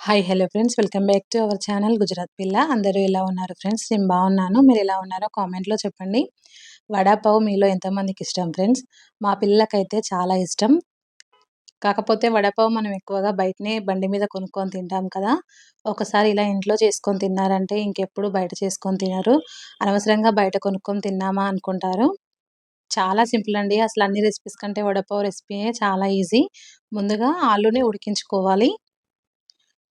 Hi hello friends welcome back to our channel Gujarat పిల్ల అందరూ ఎలా ఉన్నారు ఫ్రెండ్స్ నేను బాగున్నాను. మీరు ఎలా ఉన్నారో కామెంట్లో చెప్పండి. వడాపావ్ మీలో ఎంతమందికి ఇష్టం ఫ్రెండ్స్ మా పిల్లలకైతే చాలా ఇష్టం. కాకపోతే వడపావ్ మనం ఎక్కువగా బయటనే బండి మీద కొనుక్కొని తింటాం కదా. ఒకసారి ఇలా ఇంట్లో చేసుకొని తిన్నారంటే ఇంకెప్పుడు బయట చేసుకొని తినరు. అనవసరంగా బయట కొనుక్కొని తిన్నామా అనుకుంటారు. చాలా సింపుల్ అండి. అసలు అన్ని రెసిపీస్ కంటే వడపావ్ రెసిపీయే చాలా ఈజీ ముందుగా ఆలుని ఉడికించుకోవాలి.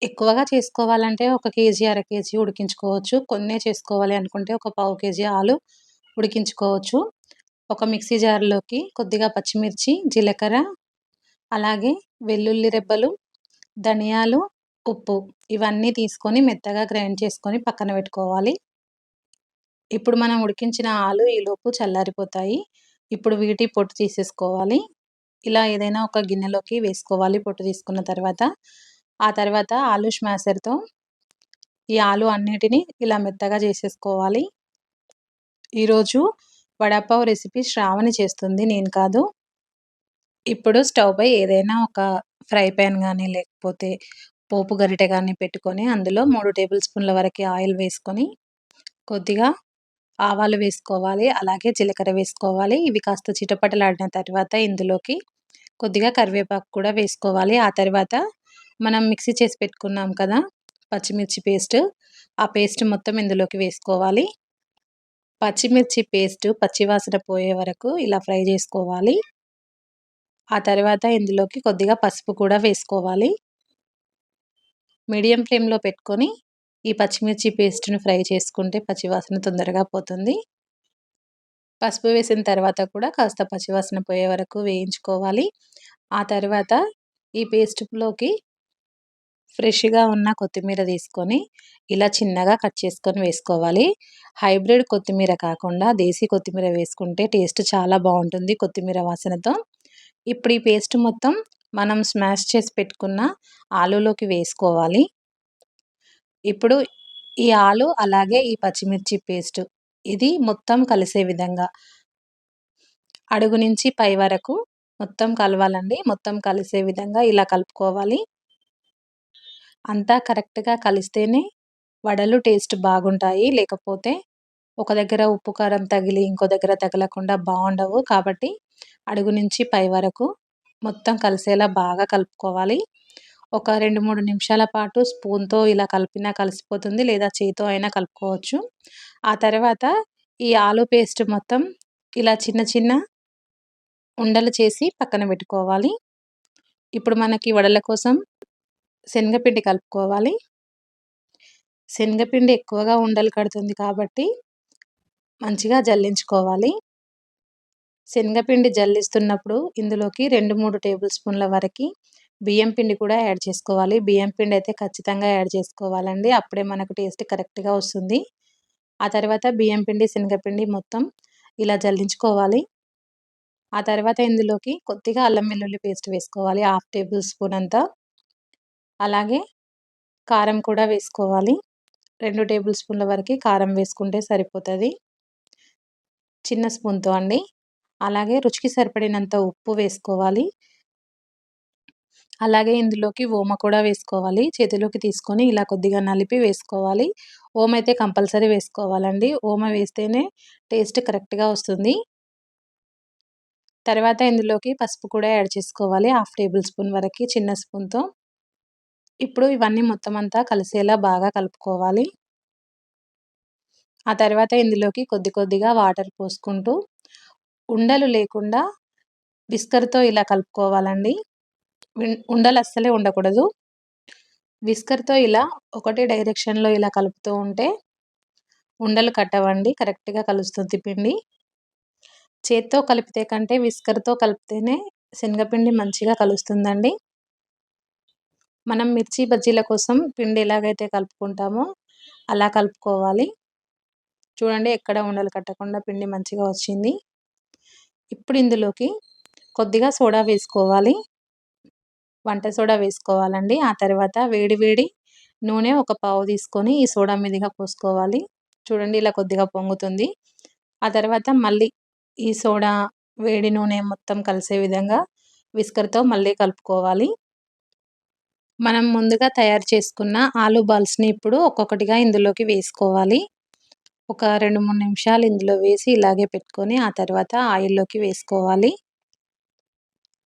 ఎక్కువగా చేసుకోవాలంటే ఒక కేజీ అర కేజీ ఉడికించుకోవచ్చు. కొన్నే చేసుకోవాలి అనుకుంటే ఒక పావు కేజీ ఆలు ఉడికించుకోవచ్చు. ఒక మిక్సీ జార్లోకి కొద్దిగా పచ్చిమిర్చి జీలకర్ర అలాగే వెల్లుల్లి రెబ్బలు ధనియాలు ఉప్పు ఇవన్నీ తీసుకొని మెత్తగా గ్రైండ్ చేసుకొని పక్కన పెట్టుకోవాలి. ఇప్పుడు మనం ఉడికించిన ఆలు ఈలోపు చల్లారిపోతాయి. ఇప్పుడు వీటి పొట్టు తీసేసుకోవాలి. ఇలా ఏదైనా ఒక గిన్నెలోకి వేసుకోవాలి పొట్టు తీసుకున్న తర్వాత. ఆ తర్వాత ఆలు స్మాషర్తో ఈ ఆలు అన్నిటిని ఇలా మెత్తగా చేసేసుకోవాలి. ఈరోజు వడాపావ్ రెసిపీ శ్రావణి చేస్తుంది నేను కాదు. ఇప్పుడు స్టవ్ పై ఏదైనా ఒక ఫ్రై ప్యాన్ కానీ లేకపోతే పోపు గరిటె కానీ పెట్టుకొని అందులో మూడు టేబుల్ స్పూన్ల వరకు ఆయిల్ వేసుకొని కొద్దిగా ఆవాలు వేసుకోవాలి అలాగే జీలకర్ర వేసుకోవాలి. ఇవి కాస్త చిటపటలాడిన తర్వాత ఇందులోకి కొద్దిగా కరివేపాకు కూడా వేసుకోవాలి. ఆ తర్వాత మనం మిక్సీ చేసి పెట్టుకున్నాం కదా పచ్చిమిర్చి పేస్ట్. ఆ పేస్ట్ మొత్తం ఇందులోకి వేసుకోవాలి. పచ్చిమిర్చి పేస్ట్ పచ్చివాసన పోయే వరకు ఇలా ఫ్రై చేసుకోవాలి. ఆ తర్వాత ఇందులోకి కొద్దిగా పసుపు కూడా వేసుకోవాలి. మీడియం ఫ్లేమ్లో పెట్టుకొని ఈ పచ్చిమిర్చి పేస్ట్ను ఫ్రై చేసుకుంటే పచ్చివాసన తొందరగా పోతుంది. పసుపు వేసిన తర్వాత కూడా కాస్త పచ్చివాసన పోయే వరకు వేయించుకోవాలి. ఆ తర్వాత ఈ పేస్ట్లోకి ఫ్రెష్గా ఉన్న కొత్తిమీర తీసుకొని ఇలా చిన్నగా కట్ చేసుకొని వేసుకోవాలి. హైబ్రిడ్ కొత్తిమీర కాకుండా దేశీ కొత్తిమీర వేసుకుంటే టేస్ట్ చాలా బాగుంటుంది కొత్తిమీర వాసనతో. ఇప్పుడు ఈ పేస్ట్ మొత్తం మనం స్మాష్ చేసి పెట్టుకున్న ఆలులోకి వేసుకోవాలి. ఇప్పుడు ఈ ఆలు అలాగే ఈ పచ్చిమిర్చి పేస్ట్ ఇది మొత్తం కలిసే విధంగా అడుగు నుంచి పై వరకు మొత్తం కలవాలండి. మొత్తం కలిసే విధంగా ఇలా కలుపుకోవాలి. అంతా కరెక్ట్గా కలిస్తేనే వడలు టేస్ట్ బాగుంటాయి. లేకపోతే ఒక దగ్గర ఉప్పు కారం తగిలి ఇంకో దగ్గర తగలకుండా బాగుండవు కాబట్టి అడుగు నుంచి పై వరకు మొత్తం కలిసేలా బాగా కలుపుకోవాలి. ఒక రెండు మూడు నిమిషాల పాటు స్పూన్తో ఇలా కలిపినా కలిసిపోతుంది. లేదా చేతితో అయినా కలుపుకోవచ్చు. ఆ తర్వాత ఈ ఆలు పేస్ట్ మొత్తం ఇలా చిన్న చిన్న ఉండలు చేసి పక్కన పెట్టుకోవాలి. ఇప్పుడు మనకి వడల కోసం శనగపిండి కలుపుకోవాలి. శనగపిండి ఎక్కువగా ఉండలు కడుతుంది కాబట్టి మంచిగా జల్లించుకోవాలి. శనగపిండి జల్లిస్తున్నప్పుడు ఇందులోకి రెండు మూడు టేబుల్ స్పూన్ల వరకు బియ్యం పిండి కూడా యాడ్ చేసుకోవాలి. బియ్యం పిండి అయితే ఖచ్చితంగా యాడ్ చేసుకోవాలండి. అప్పుడే మనకు టేస్ట్ కరెక్ట్గా వస్తుంది. ఆ తర్వాత బియ్యం పిండి శనగపిండి మొత్తం ఇలా జల్లించుకోవాలి. ఆ తర్వాత ఇందులోకి కొద్దిగా అల్లం వెల్లుల్లి పేస్ట్ వేసుకోవాలి. హాఫ్ టేబుల్ స్పూన్ అంతా. అలాగే కారం కూడా వేసుకోవాలి. రెండు టేబుల్ స్పూన్ల వరకు కారం వేసుకుంటే సరిపోతుంది. చిన్న స్పూన్తో అండి. అలాగే రుచికి సరిపడినంత ఉప్పు వేసుకోవాలి. అలాగే ఇందులోకి ఓమ కూడా వేసుకోవాలి. చేతిలోకి తీసుకొని ఇలా కొద్దిగా నలిపి వేసుకోవాలి. ఓమ అయితే కంపల్సరీ వేసుకోవాలండి. ఓమ వేస్తేనే టేస్ట్ కరెక్ట్గా వస్తుంది. తర్వాత ఇందులోకి పసుపు కూడా యాడ్ చేసుకోవాలి. హాఫ్ టేబుల్ స్పూన్ వరకు చిన్న స్పూన్తో. ఇప్పుడు ఇవన్నీ మొత్తం అంతా కలిసేలా బాగా కలుపుకోవాలి. ఆ తర్వాత ఇందులోకి కొద్ది కొద్దిగా వాటర్ పోసుకుంటూ ఉండలు లేకుండా విస్కర్తో ఇలా కలుపుకోవాలండి. ఉండలు అస్సలే ఉండకూడదు. విస్కర్తో ఇలా ఒకటే డైరెక్షన్లో ఇలా కలుపుతూ ఉంటే ఉండలు కట్టవండి కరెక్ట్గా కలుస్తుంది పిండి. చేత్తో కలిపితే కంటే విస్కర్తో కలిపితేనే శనగపిండి మంచిగా కలుస్తుందండి. మనం మిర్చి బజ్జీల కోసం పిండి ఎలాగైతే కలుపుకుంటామో అలా కలుపుకోవాలి. చూడండి ఎక్కడ ఉండలు కట్టకుండా పిండి మంచిగా వచ్చింది. ఇప్పుడు ఇందులోకి కొద్దిగా సోడా వేసుకోవాలి. వంట సోడా వేసుకోవాలండి. ఆ తర్వాత వేడి వేడి నూనె ఒక పావు తీసుకొని ఈ సోడా మీదుగా పోసుకోవాలి. చూడండి ఇలా కొద్దిగా పొంగుతుంది. ఆ తర్వాత మళ్ళీ ఈ సోడా వేడి నూనె మొత్తం కలిసే విధంగా విస్కర్తో మళ్ళీ కలుపుకోవాలి. మనం ముందుగా తయారు చేసుకున్న ఆలు బాల్స్ని ఇప్పుడు ఒక్కొక్కటిగా ఇందులోకి వేసుకోవాలి. ఒక రెండు మూడు నిమిషాలు ఇందులో వేసి ఇలాగే పెట్టుకొని ఆ తర్వాత ఆయిల్లోకి వేసుకోవాలి.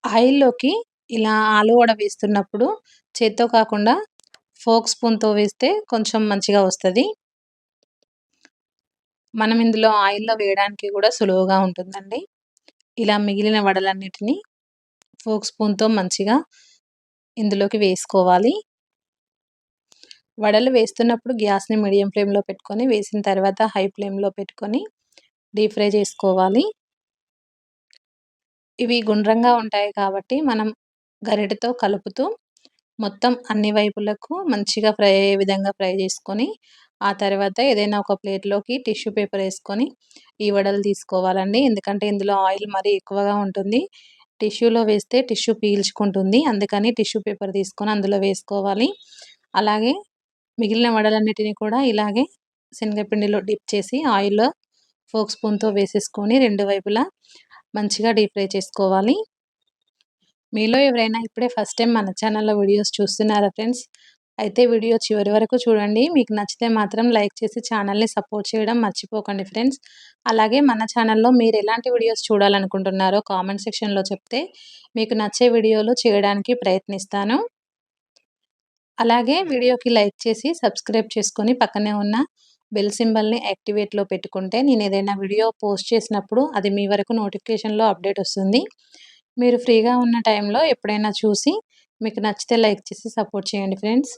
ఆయిల్లోకి ఇలా ఆలు వడ వేస్తున్నప్పుడు చేత్తో కాకుండా ఫోక్ స్పూన్తో వేస్తే కొంచెం మంచిగా వస్తుంది. మనం ఇందులో ఆయిల్లో వేయడానికి కూడా సులువుగా ఉంటుందండి. ఇలా మిగిలిన వడలన్నిటిని ఫోక్ స్పూన్తో మంచిగా ఇందులోకి వేసుకోవాలి. వడలు వేస్తున్నప్పుడు గ్యాస్ని మీడియం ఫ్లేమ్లో పెట్టుకొని వేసిన తర్వాత హై ఫ్లేమ్లో పెట్టుకొని డీప్ ఫ్రై చేసుకోవాలి. ఇవి గుండ్రంగా ఉంటాయి కాబట్టి మనం గరిటెతో కలుపుతూ మొత్తం అన్ని వైపులకు మంచిగా ఫ్రై అయ్యే విధంగా ఫ్రై చేసుకొని ఆ తర్వాత ఏదైనా ఒక ప్లేట్లోకి టిష్యూ పేపర్ వేసుకొని ఈ వడలు తీసుకోవాలండి. ఎందుకంటే ఇందులో ఆయిల్ మరీ ఎక్కువగా ఉంటుంది. టిష్యూలో వేస్తే టిష్యూ పీల్చుకుంటుంది. అందుకని టిష్యూ పేపర్ తీసుకొని అందులో వేసుకోవాలి. అలాగే మిగిలిన వడలన్నిటిని కూడా ఇలాగే శనగపిండిలో డిప్ చేసి ఆయిల్లో ఫోక్ స్పూన్తో వేసేసుకొని రెండు వైపులా మంచిగా డీప్ ఫ్రై చేసుకోవాలి. మీలో ఎవరైనా ఇప్పుడే ఫస్ట్ టైం మన ఛానల్లో వీడియోస్ చూస్తున్నారా ఫ్రెండ్స్? అయితే వీడియో చివరి వరకు చూడండి. మీకు నచ్చితే మాత్రం లైక్ చేసి ఛానల్ని సపోర్ట్ చేయడం మర్చిపోకండి ఫ్రెండ్స్. అలాగే మన ఛానల్లో మీరు ఎలాంటి వీడియోస్ చూడాలనుకుంటున్నారో కామెంట్ సెక్షన్లో చెప్తే మీకు నచ్చే వీడియోలు చేయడానికి ప్రయత్నిస్తాను. అలాగే వీడియోకి లైక్ చేసి సబ్స్క్రైబ్ చేసుకొని పక్కనే ఉన్న బెల్ సింబల్ని యాక్టివేట్లో పెట్టుకుంటే నేను ఏదైనా వీడియో పోస్ట్ చేసినప్పుడు అది మీ వరకు నోటిఫికేషన్లో అప్డేట్ వస్తుంది. మీరు ఫ్రీగా ఉన్న టైంలో ఎప్పుడైనా చూసి మీకు నచ్చితే లైక్ చేసి సపోర్ట్ చేయండి ఫ్రెండ్స్.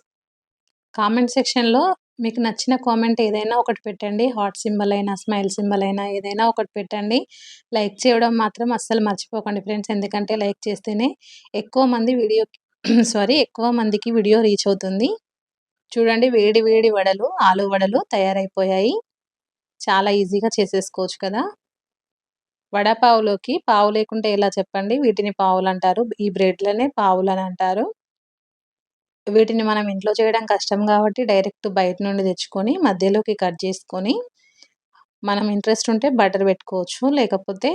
కామెంట్ సెక్షన్లో మీకు నచ్చిన కామెంట్ ఏదైనా ఒకటి పెట్టండి. హాట్ సింబల్ అయినా స్మైల్ సింబల్ అయినా ఏదైనా ఒకటి పెట్టండి. లైక్ చేయడం మాత్రం అస్సలు మర్చిపోకండి ఫ్రెండ్స్. ఎందుకంటే లైక్ చేస్తేనే ఎక్కువ మంది వీడియో సారీ ఎక్కువ మందికి వీడియో రీచ్ అవుతుంది. చూడండి వేడి వేడి వడలు ఆలు వడలు తయారైపోయాయి. చాలా ఈజీగా చేసేసుకోవచ్చు కదా. వడపావులోకి పావు లేకుంటే ఎలా చెప్పండి? వీటిని పావులు అంటారు. ఈ బ్రెడ్లనే పావులు అని అంటారు. వీటిని మనం ఇంట్లో చేయడం కష్టం కాబట్టి డైరెక్ట్ బయట నుండి తెచ్చుకొని మధ్యలోకి కట్ చేసుకొని మనం ఇంట్రెస్ట్ ఉంటే బటర్ పెట్టుకోవచ్చు. లేకపోతే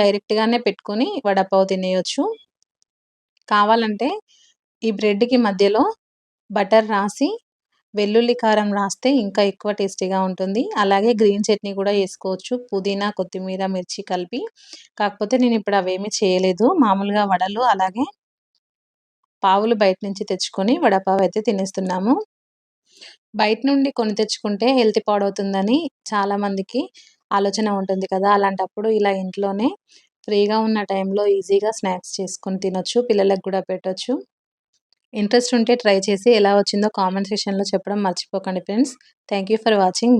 డైరెక్ట్గానే పెట్టుకొని వడపావు తినేయచ్చు. కావాలంటే ఈ బ్రెడ్కి మధ్యలో బటర్ రాసి వెల్లుల్లి కారం రాస్తే ఇంకా ఎక్కువ టేస్టీగా ఉంటుంది. అలాగే గ్రీన్ చట్నీ కూడా వేసుకోవచ్చు. పుదీనా కొత్తిమీర మిర్చి కలిపి. కాకపోతే నేను ఇప్పుడు అవేమీ చేయలేదు. మామూలుగా వడలు అలాగే పావులు బయట నుంచి తెచ్చుకొని వడపావు అయితే తినేస్తున్నాము. బయట నుండి కొని తెచ్చుకుంటే హెల్త్ పాడవుతుందని చాలామందికి ఆలోచన ఉంటుంది కదా. అలాంటప్పుడు ఇలా ఇంట్లోనే ఫ్రీగా ఉన్న టైంలో ఈజీగా స్నాక్స్ చేసుకొని తినొచ్చు పిల్లలకు కూడా పెట్టొచ్చు. ఇంట్రెస్ట్ ఉంటే ట్రై చేసి ఎలా వచ్చిందో కామెంట్ సెక్షన్లో చెప్పడం మర్చిపోకండి ఫ్రెండ్స్. Thank for watching.